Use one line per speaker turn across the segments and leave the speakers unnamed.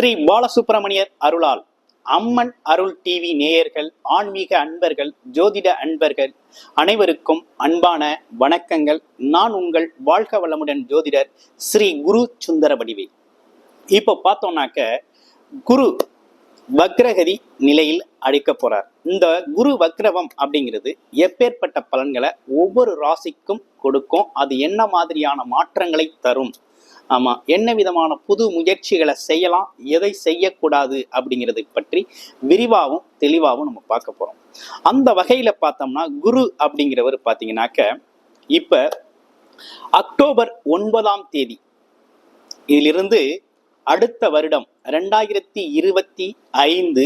ஸ்ரீ பாலசுப்பிரமணியர் அருளால் அம்மன் அருள் டிவி நேயர்கள் ஆன்மீக அன்பர்கள் ஜோதிட அன்பர்கள் அனைவருக்கும் அன்பான வணக்கங்கள். நான் உங்கள் வாழ்க வளமுடன் ஜோதிடர் ஸ்ரீ குரு சுந்தர வடிவே. இப்போ பார்த்தோம்னாக்க குரு வக்ரகதி நிலையில் அடிக்க போறார். இந்த குரு வக்ரவம் அப்படிங்கிறது எப்பேற்பட்ட பலன்களை ஒவ்வொரு ராசிக்கும் கொடுக்கும். அது என்ன மாதிரியான மாற்றங்களை தரும்? ஆமாம் என்ன விதமான புது முயற்சிகளை செய்யலாம் எதை செய்யக்கூடாது அப்படிங்கிறதை பற்றி விரிவாகவும் தெளிவாகவும் நம்ம பார்க்க போகிறோம் அந்த வகையில் பார்த்தோம்னா குரு அப்படிங்கிறவர் பார்த்தீங்கன்னாக்க இப்போ அக்டோபர் ஒன்பதாம் தேதி இதிலிருந்து அடுத்த வருடம் ரெண்டாயிரத்தி இருபத்தி ஐந்து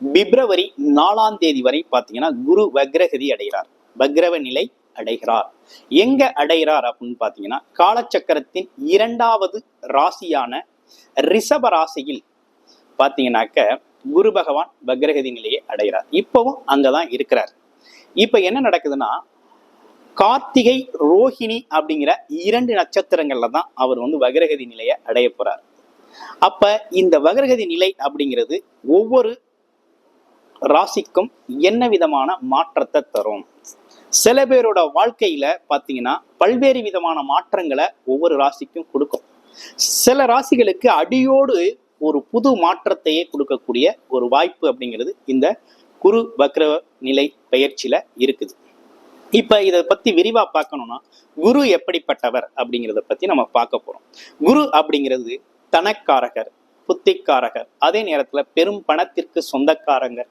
பிப்ரவரி நாலாம் தேதி வரை பார்த்தீங்கன்னா குரு வக்ரகதி அடைகிறார். வக்ரவ நிலை அடைகிறார். எங்க அடைகிறார் அப்படின்னு பார்த்தீங்கன்னா காலச்சக்கரத்தின் இரண்டாவது ராசியான ரிஷப ராசியில் பார்த்தீங்கன்னாக்க குரு பகவான் வக்ரகதி நிலையை அடைகிறார். இப்பவும் அங்கதான் இருக்கிறார். இப்ப என்ன நடக்குதுன்னா கார்த்திகை ரோஹிணி அப்படிங்கிற இரண்டு நட்சத்திரங்கள்ல தான் அவர் வந்து வக்ரகதி நிலையை அடைய போறார். அப்ப இந்த வக்ரகதி நிலை அப்படிங்கிறது ஒவ்வொரு ராசிக்கும் என்ன விதமான மாற்றத்தை தரும்? சில பேரோட வாழ்க்கையில பாத்தீங்கன்னா பல்வேறு விதமான மாற்றங்களை ஒவ்வொரு ராசிக்கும் கொடுக்கும். சில ராசிகளுக்கு அடியோடு ஒரு புது மாற்றத்தையே கொடுக்கக்கூடிய ஒரு வாய்ப்பு அப்படிங்கிறது இந்த குரு வக்ர நிலை பயிற்சியில இருக்குது. இப்ப இதை பத்தி விரிவா பார்க்கணும்னா குரு எப்படிப்பட்டவர் அப்படிங்கிறத பத்தி நம்ம பார்க்க போறோம். குரு அப்படிங்கிறது தனக்காரகர் புத்திக்காரகர். அதே நேரத்துல பெரும் பணத்திற்கு சொந்தக்காரங்கர்.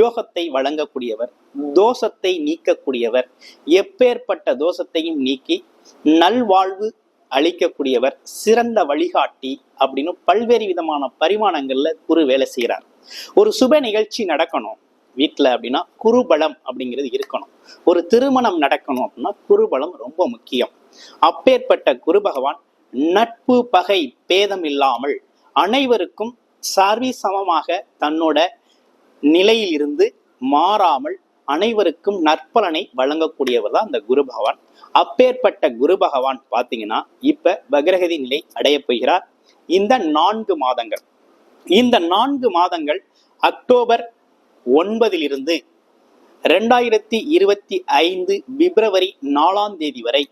யோகத்தை வழங்கக்கூடியவர் தோஷத்தை நீக்கக்கூடியவர் எப்பேற்பட்ட தோஷத்தையும் நீக்கி நல்வாழ்வு அளிக்கக்கூடியவர் சிறந்த வழிகாட்டி அப்படின்னு பல்வேறு விதமான பரிமாணங்கள்ல குரு வேலை செய்கிறார் ஒரு சுப நிகழ்ச்சி நடக்கணும் வீட்டில் அப்படின்னா குருபலம் அப்படிங்கிறது இருக்கணும். ஒரு திருமணம் நடக்கணும் அப்படின்னா குருபலம் ரொம்ப முக்கியம். அப்பேற்பட்ட குரு பகவான் நட்பு பகை பேதம் இல்லாமல் அனைவருக்கும் சார்வி சமமாக தன்னோட நிலையில் இருந்து மாறாமல் அனைவருக்கும் நற்பலனை வழங்கக்கூடியவர் தான் அந்த குரு பகவான். அப்பேற்பட்ட குரு பகவான் பார்த்தீங்கன்னா இப்ப பகிரகதி நிலை அடைய போகிறார். இந்த நான்கு மாதங்கள். இந்த நான்கு மாதங்கள் அக்டோபர் ஒன்பதிலிருந்து ரெண்டாயிரத்தி இருபத்தி ஐந்து பிப்ரவரி நாலாம் தேதி வரை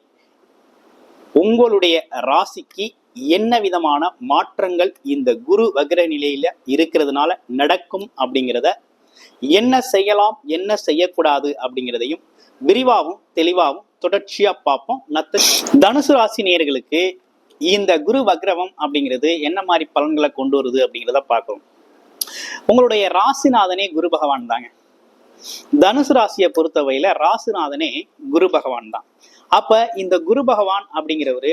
உங்களுடைய ராசிக்கு என்ன விதமான மாற்றங்கள் இந்த குரு வக்ர நிலையில இருக்கிறதுனால நடக்கும் அப்படிங்கிறத என்ன செய்யலாம் என்ன செய்யக்கூடாது அப்படிங்கிறதையும் விரிவாகவும் தெளிவாகவும் தொடர்ச்சியா பார்ப்போம். நத்த தனுசு ராசி நேயர்களுக்கு இந்த குரு வக்ரவம் அப்படிங்கிறது என்ன மாதிரி பலன்களை கொண்டு வருது அப்படிங்கிறத பார்க்கணும். உங்களுடைய ராசிநாதனே குரு பகவான் தாங்க. தனுசு ராசியை பொறுத்தவரையில ராசிநாதனே குரு பகவான் தான். அப்ப இந்த குரு பகவான் அப்படிங்கிறவரு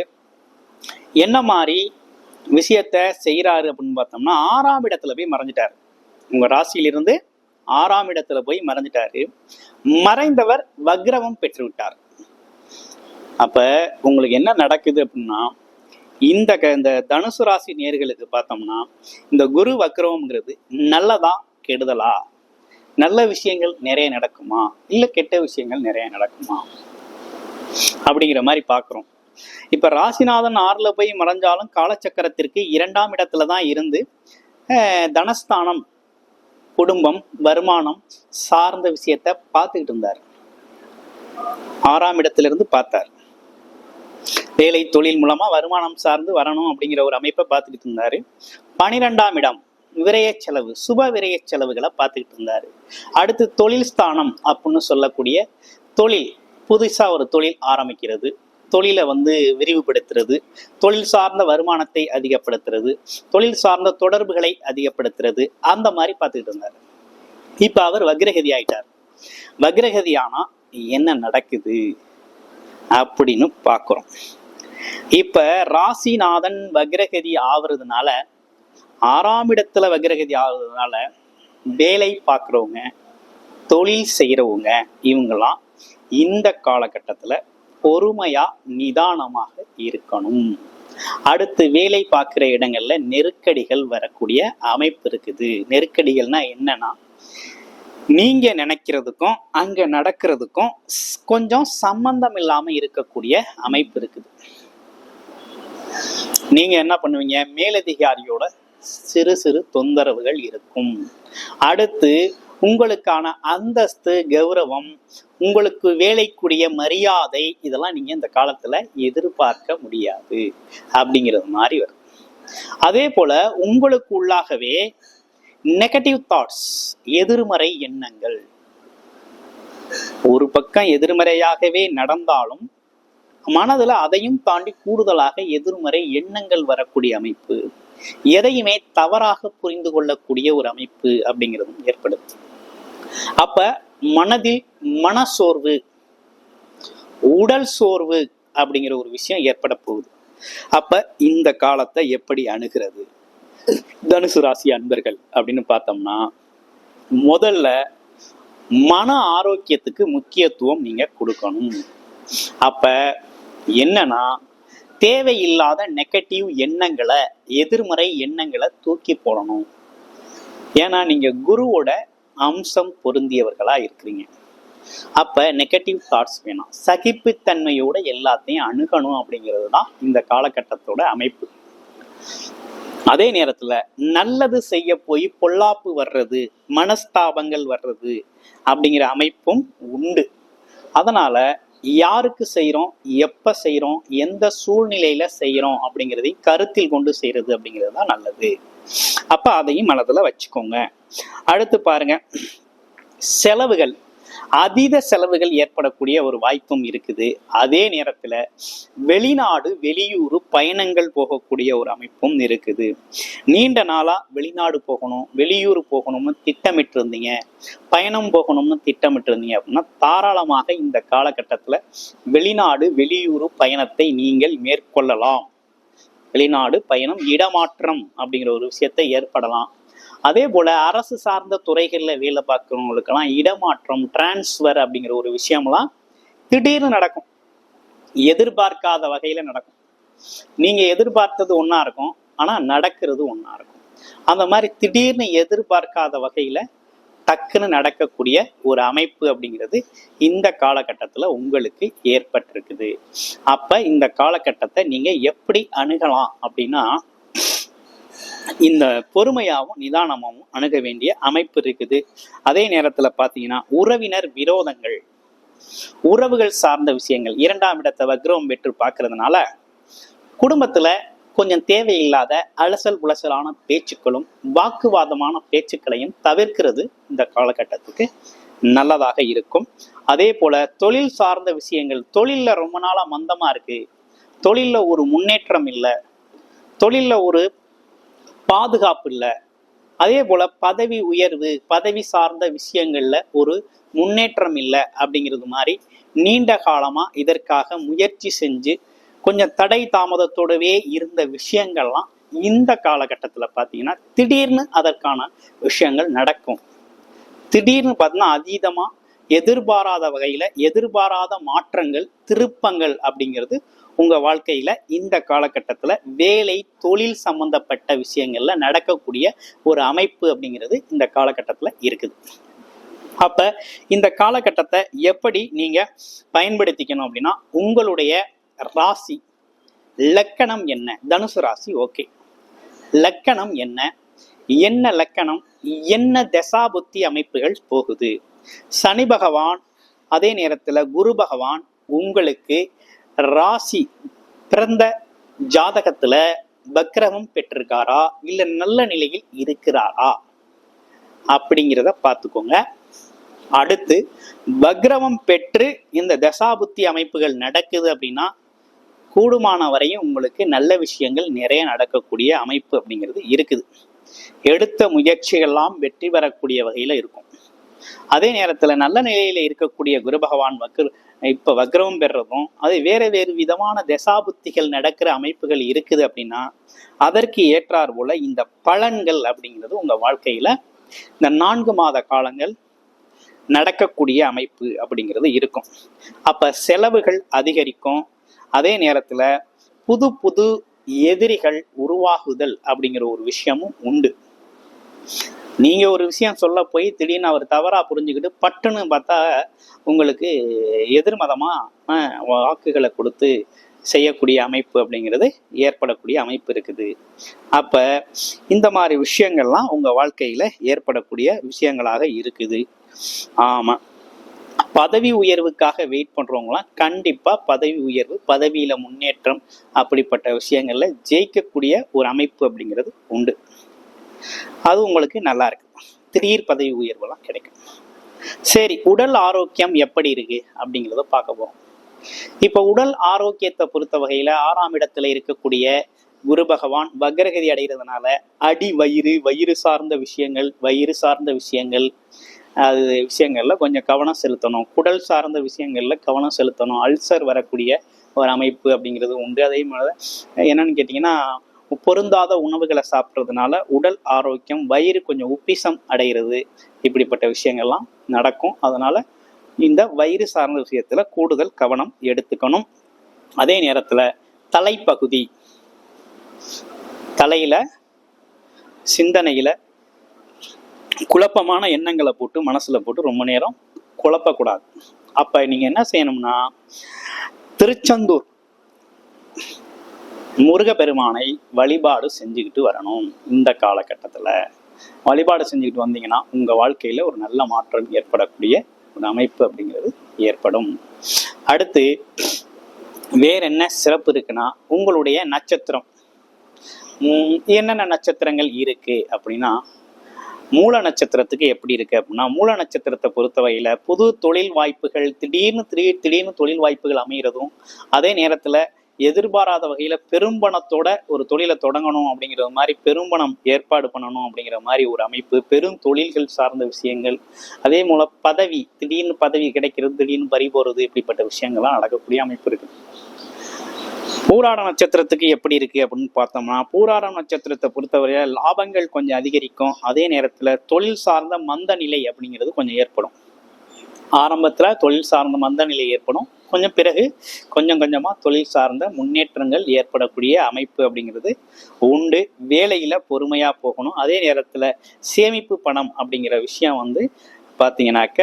என்ன மாதிரி விஷயத்த செய்கிறாரு அப்படின்னு பார்த்தோம்னா ஆறாம் இடத்துல போய் மறைஞ்சிட்டாரு. உங்கள் ராசியிலிருந்து ஆறாம் இடத்துல போய் மறைஞ்சிட்டாரு. மறைந்தவர் வக்ரவம் பெற்றுவிட்டார். அப்போ அப்ப உங்களுக்கு என்ன நடக்குது அப்படின்னா இந்த க- இந்த தனுசு ராசி நேர்களுக்கு பார்த்தோம்னா இந்த குரு வக்ரவம்ங்கிறது நல்லதா கெடுதலா? நல்ல விஷயங்கள் நிறைய நடக்குமா? இல்லை கெட்ட விஷயங்கள் நிறைய நடக்குமா? அப்படிங்கிற மாதிரி பார்க்குறோம். இப்ப ராசிநாதன் ஆறுல போய் மறைஞ்சாலும் காலச்சக்கரத்திற்கு இரண்டாம் இடத்துல தான் இருந்து தனஸ்தானம் குடும்பம் வருமானம் சார்ந்த விஷயத்த பார்த்துக்கிட்டு இருந்தார். ஆறாம் இடத்திலிருந்து பார்த்தார். வேலை தொழில் மூலமா வருமானம் சார்ந்து வரணும் அப்படிங்கிற ஒரு அமைப்பை பார்த்துக்கிட்டு இருந்தாரு. பனிரெண்டாம் இடம் விரைய செலவு சுப விரைய செலவுகளை பார்த்துக்கிட்டு இருந்தாரு. அடுத்து தொழில் ஸ்தானம் அப்படின்னு சொல்லக்கூடிய தொழில் புதுசா ஒரு தொழில் ஆரம்பிக்கிறது. தொழிலை வந்து விரிவுபடுத்துறது தொழில் சார்ந்த வருமானத்தை அதிகப்படுத்துறது தொழில் சார்ந்த தொடர்புகளை அதிகப்படுத்துறது அந்த மாதிரி பார்த்துக்கிட்டு இருந்தார். இப்போ அவர் வக்ரகதி ஆயிட்டார். வக்ரகதி ஆனால் என்ன நடக்குது அப்படின்னு பார்க்குறோம். இப்ப ராசிநாதன் வக்ரகதி ஆவறதுனால ஆறாம் இடத்துல வக்ரகதி ஆகுறதுனால வேலை பார்க்குறவங்க தொழில் செய்கிறவங்க இவங்கெல்லாம் இந்த காலகட்டத்தில் பொறுமையா நிதானமாக இருக்கணும். அடுத்து வேலை பார்க்குற இடங்கள்ல நெருக்கடிகள் வரக்கூடிய அமைப்பு இருக்குது. நெருக்கடிகள்னா என்னன்னா நீங்க நினைக்கிறதுக்கும் அங்க நடக்கிறதுக்கும் கொஞ்சம் சம்பந்தம் இல்லாம இருக்கக்கூடிய அமைப்பு இருக்குது. நீங்க என்ன பண்ணுவீங்க? மேலதிகாரியோட சிறு சிறு தொந்தரவுகள் இருக்கும். அடுத்து உங்களுக்கான அந்தஸ்து கௌரவம் உங்களுக்கு வேலைக்குரிய மரியாதை இதெல்லாம் நீங்க இந்த காலத்துல எதிர்பார்க்க முடியாது அப்படிங்கிறது மாதிரி வரும். அதே போல உங்களுக்கு உள்ளாகவே நெகட்டிவ் தாட்ஸ் எதிர்மறை எண்ணங்கள். ஒரு பக்கம் எதிர்மறையாகவே நடந்தாலும் மனதுல அதையும் தாண்டி கூடுதலாக எதிர்மறை எண்ணங்கள் வரக்கூடிய அமைப்பு எதையுமே தவறாக புரிந்து கொள்ளக்கூடிய ஒரு அமைப்பு அப்படிங்கிறதும் ஏற்படுது. அப்ப மனதில் மனசோர்வு உடல் சோர்வு அப்படிங்கிற ஒரு விஷயம் ஏற்பட போகுது. அப்ப இந்த காலத்தை எப்படி அணுகிறது? தனுசு ராசி அன்பர்கள் அப்படின்னு பார்த்தோம்னா முதல்ல மன ஆரோக்கியத்துக்கு முக்கியத்துவம் நீங்க கொடுக்கணும். அப்ப என்னன்னா தேவையில்லாத நெகட்டிவ் எண்ணங்களை எதிர்மறை எண்ணங்களை தூக்கி போடணும். ஏன்னா நீங்க குருவோட அம்சம் பொருந்தியவர்களா இருக்கிறீங்க. அப்ப நெகட்டிவ் தாட்ஸ் வேணாம். சகிப்புத்தன்மையோட எல்லாத்தையும் அணுகணும் அப்படிங்கிறது தான் இந்த காலகட்டத்தோட அமைப்பு. அதே நேரத்துல நல்லது செய்ய போய் பொல்லாப்பு வர்றது மனஸ்தாபங்கள் வர்றது அப்படிங்கிற அமைப்பும் உண்டு. அதனால யாருக்கு செய்கிறோம் எப்போ செய்கிறோம் எந்த சூழ்நிலையில் செய்கிறோம் அப்படிங்கிறதையும் கருத்தில் கொண்டு செய்கிறது அப்படிங்கிறது தான் நல்லது. அப்போ அதையும் மனதில் வச்சுக்கோங்க. அடுத்து பாருங்க. செலவுகள். அதீத செலவுகள் ஏற்படக்கூடிய ஒரு வாய்ப்பும் இருக்குது. அதே நேரத்துல வெளிநாடு வெளியூர் பயணங்கள் போகக்கூடிய ஒரு அமைப்பும் இருக்குது. நீண்ட நாளா வெளிநாடு போகணும் வெளியூர் போகணும்னு திட்டமிட்டு இருந்தீங்க பயணம் போகணும்னு திட்டமிட்டு இருந்தீங்க அப்படின்னா தாராளமாக இந்த காலகட்டத்துல வெளிநாடு வெளியூர் பயணத்தை நீங்கள் மேற்கொள்ளலாம். வெளிநாடு பயணம் இடமாற்றம் அப்படிங்கிற ஒரு விஷயத்தை ஏற்படலாம். அதே போல அரசு சார்ந்த துறைகள்ல வேலை பார்க்குறவங்களுக்கெல்லாம் இடமாற்றம் டிரான்ஸ்ஃபர் அப்படிங்கிற ஒரு விஷயம்லாம் திடீர்னு நடக்கும். எதிர்பார்க்காத வகையில நடக்கும். நீங்க எதிர்பார்த்தது ஒன்னா இருக்கும் ஆனா நடக்கிறது ஒண்ணா இருக்கும். அந்த மாதிரி திடீர்னு எதிர்பார்க்காத வகையில டக்குன்னு நடக்கக்கூடிய ஒரு அமைப்பு அப்படிங்கிறது இந்த காலகட்டத்துல உங்களுக்கு ஏற்பட்டிருக்குது. அப்ப இந்த காலகட்டத்தை நீங்க எப்படி அணுகலாம் அப்படின்னா இந்த பொறுமையாகவும் நிதானமாகவும் அணுக வேண்டிய அமைப்பு இருக்குது. அதே நேரத்துல பாத்தீங்கன்னா உறவினர் விரோதங்கள். உறவுகள் சார்ந்த விஷயங்கள். இரண்டாம் இடத்தை வக்ரவம் பெற்று பார்க்கறதுனால குடும்பத்துல கொஞ்சம் தேவையில்லாத அலசல் புலசலான பேச்சுக்களும் வாக்குவாதமான பேச்சுக்களையும் தவிர்க்கிறது இந்த காலகட்டத்துக்கு நல்லதாக இருக்கும். அதே போல தொழில் சார்ந்த விஷயங்கள். தொழில்ல ரொம்ப நாளா மந்தமா இருக்கு. தொழில்ல ஒரு முன்னேற்றம் இல்லை. தொழில்ல ஒரு பாதுகாப்பு இல்லை. அதே போல பதவி உயர்வு பதவி சார்ந்த விஷயங்கள்ல ஒரு முன்னேற்றம் இல்லை அப்படிங்கிறது மாதிரி நீண்ட காலமா இதற்காக முயற்சி செஞ்சு கொஞ்சம் தடை தாமதத்தோடவே இருந்த விஷயங்கள்லாம் இந்த காலகட்டத்தில் பார்த்தீங்கன்னா திடீர்னு அதற்கான விஷயங்கள் நடக்கும். திடீர்னு பார்த்தீங்கன்னா அதீதமாக எதிர்பாராத வகையில் எதிர்பாராத மாற்றங்கள் திருப்பங்கள் அப்படிங்கிறது உங்கள் வாழ்க்கையில் இந்த காலகட்டத்தில் வேலை தொழில் சம்பந்தப்பட்ட விஷயங்களில் நடக்கக்கூடிய ஒரு அமைப்பு அப்படிங்கிறது இந்த காலகட்டத்தில் இருக்குது. அப்போ இந்த காலகட்டத்தை எப்படி நீங்கள் பயன்படுத்திக்கணும் அப்படின்னா உங்களுடைய ராசி லக்கணம் என்ன? தனுசு ராசி ஓகே. லக்கணம் என்ன? என்ன லக்கணம்? என்ன தசாபுத்தி அமைப்புகள் போகுது? சனி பகவான் அதே நேரத்தில் குரு பகவான் உங்களுக்கு ராசி பிறந்த ஜாதகத்துல வக்ரமம் பெற்றிருக்காரா? இல்ல நல்ல நிலையில் இருக்கிறாரா? அப்படிங்கிறத பார்த்துக்கோங்க. அடுத்து வக்ரமம் பெற்று இந்த தசாபுத்தி அமைப்புகள் நடக்குது அப்படின்னா கூடுமான வரையும் உங்களுக்கு நல்ல விஷயங்கள் நிறைய நடக்கக்கூடிய அமைப்பு அப்படிங்கிறது இருக்குது. எடுத்த முயற்சிகள்லாம் வெற்றி பெறக்கூடிய வகையில இருக்கும். அதே நேரத்துல நல்ல நிலையில இருக்கக்கூடிய குரு பகவான் வக்ர இப்ப வக்ரவம் பெறுறதும் அது வேறு வேறு விதமான தசாபுத்திகள் நடக்கிற அமைப்புகள் இருக்குது அப்படின்னா அதற்கு ஏற்றார் போல இந்த பலன்கள் அப்படிங்கிறது உங்க வாழ்க்கையில இந்த நான்கு மாத காலங்கள் நடக்கக்கூடிய அமைப்பு அப்படிங்கிறது இருக்கும். அப்ப செலவுகள் அதிகரிக்கும். அதே நேரத்துல புது புது எதிரிகள் உருவாகுதல் அப்படிங்கிற ஒரு விஷயமும் உண்டு. நீங்க ஒரு விஷயம் சொல்ல போய் திடீர்னு அவர் தவறா புரிஞ்சுக்கிட்டு பட்டுன்னு பார்த்தா உங்களுக்கு எதிர்மதமா வாக்குகளை கொடுத்து செய்யக்கூடிய அமைப்பு அப்படிங்கிறது ஏற்படக்கூடிய அமைப்பு இருக்குது. அப்ப இந்த மாதிரி விஷயங்கள்லாம் உங்க வாழ்க்கையில ஏற்படக்கூடிய விஷயங்களாக இருக்குது. ஆமா. பதவி உயர்வுக்காக வெயிட் பண்றவங்களாம் கண்டிப்பா பதவி உயர்வு பதவியில முன்னேற்றம் அப்படிப்பட்ட விஷயங்கள்ல ஜெயிக்கக்கூடிய ஒரு அமைப்பு அப்படிங்கிறது உண்டு. அது உங்களுக்கு நல்லா இருக்கு. திடீர் பதவி உயர்வெல்லாம் கிடைக்கும். சரி உடல் ஆரோக்கியம் எப்படி இருக்கு அப்படிங்கிறத பார்க்க போறோம். இப்ப உடல் ஆரோக்கியத்தை பொறுத்த வகையில ஆறாம் இடத்துல இருக்கக்கூடிய குரு பகவான் வக்ரகதி அடைகிறதுனால அடி வயிறு வயிறு சார்ந்த விஷயங்கள் வயிறு சார்ந்த விஷயங்கள் அது விஷயங்கள்ல கொஞ்சம் கவனம் செலுத்தணும். குடல் சார்ந்த விஷயங்கள்ல கவனம் செலுத்தணும். அல்சர் வரக்கூடிய ஒரு அமைப்பு அப்படிங்கிறது உண்டு. அதே மாதிரி என்னன்னு கேட்டிங்கன்னா பொருந்தாத உணவுகளை சாப்பிட்றதுனால உடல் ஆரோக்கியம் வயிறு கொஞ்சம் உப்பிசம் அடைகிறது இப்படிப்பட்ட விஷயங்கள்லாம் நடக்கும். அதனால இந்த வயிறு சார்ந்த விஷயத்துல கூடுதல் கவனம் எடுத்துக்கணும். அதே நேரத்துல தலைப்பகுதி தலையில சிந்தனையில குழப்பமான எண்ணங்களை போட்டு மனசுல போட்டு ரொம்ப நேரம் குழப்பக்கூடாது. அப்ப நீங்க என்ன செய்யணும்னா திருச்செந்தூர் முருகப்பெருமானை வழிபாடு செஞ்சுக்கிட்டு வரணும் இந்த காலகட்டத்தில். வழிபாடு செஞ்சுக்கிட்டு வந்தீங்கன்னா உங்கள் வாழ்க்கையில் ஒரு நல்ல மாற்றம் ஏற்படக்கூடிய ஒரு அமைப்பு அப்படிங்கிறது ஏற்படும். அடுத்து வேற என்ன சிறப்பு இருக்குன்னா உங்களுடைய நட்சத்திரம். என்னென்ன நட்சத்திரங்கள் இருக்கு அப்படின்னா மூல நட்சத்திரத்துக்கு எப்படி இருக்கு அப்படின்னா மூல நட்சத்திரத்தை பொறுத்தவரையில புது தொழில் வாய்ப்புகள் திடீர்னு திடீர் திடீர்னு தொழில் வாய்ப்புகள் அமைகிறதும் அதே நேரத்துல எதிர்பாராத வகையில பெரும்பணத்தோட ஒரு தொழிலை தொடங்கணும் அப்படிங்கிற மாதிரி பெரும்பணம் ஏற்பாடு பண்ணணும் அப்படிங்கிற மாதிரி ஒரு அமைப்பு பெரும் தொழில்கள் சார்ந்த விஷயங்கள் அதே போல பதவி திடீர்னு பதவி கிடைக்கிறது திடீர்னு பறி போறது இப்படிப்பட்ட விஷயங்கள்லாம் நடக்கக்கூடிய அமைப்பு இருக்கு. பூராட நட்சத்திரத்துக்கு எப்படி இருக்கு அப்படின்னு பார்த்தோம்னா பூராட நட்சத்திரத்தை பொறுத்தவரையில லாபங்கள் கொஞ்சம் அதிகரிக்கும். அதே நேரத்துல தொழில் சார்ந்த மந்த நிலை அப்படிங்கிறது கொஞ்சம் ஏற்படும். ஆரம்பத்துல தொழில் சார்ந்த மந்த நிலை ஏற்படும். கொஞ்சம் பிறகு கொஞ்சம் கொஞ்சமாக தொழில் சார்ந்த முன்னேற்றங்கள் ஏற்படக்கூடிய அமைப்பு அப்படிங்கிறது உண்டு. வேலையில் பொறுமையாக போகணும். அதே நேரத்தில் சேமிப்பு பணம் அப்படிங்கிற விஷயம் வந்து பார்த்தீங்கன்னாக்க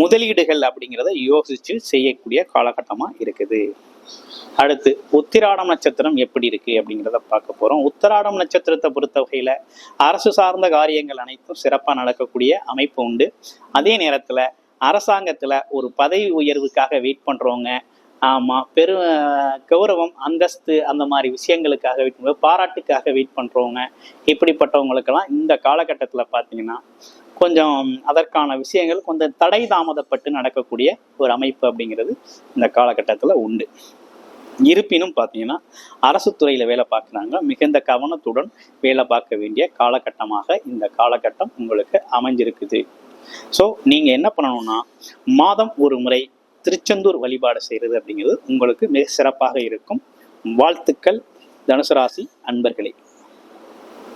முதலீடுகள் அப்படிங்கிறத யோசிச்சு செய்யக்கூடிய காலகட்டமா இருக்குது. அடுத்து உத்திராடம் நட்சத்திரம் எப்படி இருக்கு அப்படிங்கிறத பார்க்க போறோம். உத்திராடம் நட்சத்திரத்தை பொறுத்த வகையில அரசு சார்ந்த காரியங்கள் அனைத்தும் சிறப்பாக நடக்கக்கூடிய அமைப்பு உண்டு. அதே நேரத்துல அரசாங்கத்துல ஒரு பதவி உயர்வுக்காக வெயிட் பண்றவங்க ஆமா பெரு கௌரவம் அந்தஸ்து அந்த மாதிரி விஷயங்களுக்காக வெயிட் பண்ணுவோம் பாராட்டுக்காக வெயிட் பண்றவங்க இப்படிப்பட்டவங்களுக்கெல்லாம் இந்த காலகட்டத்துல பாத்தீங்கன்னா கொஞ்சம் அதற்கான விஷயங்கள் கொஞ்சம் தடை தாமதப்பட்டு நடக்கக்கூடிய ஒரு அமைப்பு அப்படிங்கிறது இந்த காலகட்டத்தில் உண்டு. இருப்பினும் பார்த்தீங்கன்னா அரசு துறையில் வேலை பார்க்குறாங்க மிகுந்த கவனத்துடன் வேலை பார்க்க வேண்டிய காலகட்டமாக இந்த காலகட்டம் உங்களுக்கு அமைஞ்சிருக்குது. ஸோ நீங்கள் என்ன பண்ணணும்னா மாதம் ஒரு முறை திருச்செந்தூர் வழிபாடு செய்கிறது அப்படிங்கிறது உங்களுக்கு மிக சிறப்பாக இருக்கும். வாழ்த்துக்கள் தனுசு ராசி அன்பர்களே.